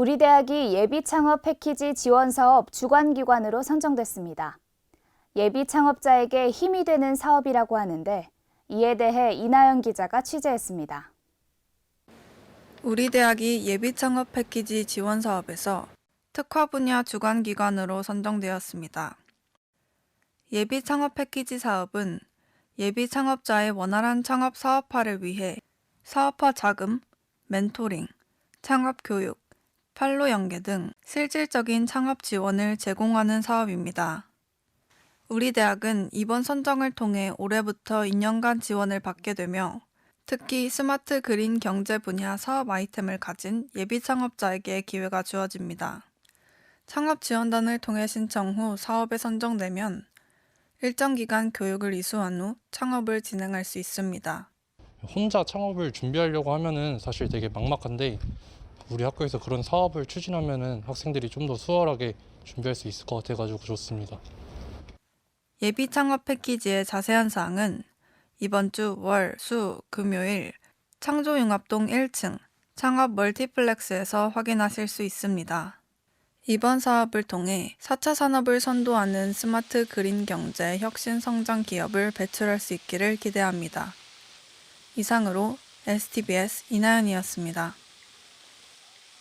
우리 대학이 예비 창업 패키지 지원 사업 주관 기관으로 선정됐습니다. 예비 창업자에게 힘이 되는 사업이라고 하는데 이에 대해 이나연 기자가 취재했습니다. 우리 대학이 예비 창업 패키지 지원 사업에서 특화 분야 주관 기관으로 선정되었습니다. 예비 창업 패키지 사업은 예비 창업자의 원활한 창업 사업화를 위해 사업화 자금, 멘토링, 창업 교육, 판로 연계 등 실질적인 창업 지원을 제공하는 사업입니다. 우리 대학은 이번 선정을 통해 올해부터 2년간 지원을 받게 되며 특히 스마트 그린 경제 분야 사업 아이템을 가진 예비 창업자에게 기회가 주어집니다. 창업 지원단을 통해 신청 후 사업에 선정되면 일정 기간 교육을 이수한 후 창업을 진행할 수 있습니다. 혼자 창업을 준비하려고 하면은 사실 되게 막막한데 우리 학교에서 그런 사업을 추진하면은 학생들이 좀 더 수월하게 준비할 수 있을 것 같아가지고 좋습니다. 예비 창업 패키지의 자세한 사항은 이번 주 월, 수, 금요일 창조융합동 1층 창업 멀티플렉스에서 확인하실 수 있습니다. 이번 사업을 통해 4차 산업을 선도하는 스마트 그린 경제 혁신 성장 기업을 배출할 수 있기를 기대합니다. 이상으로 STBS 이나연이었습니다.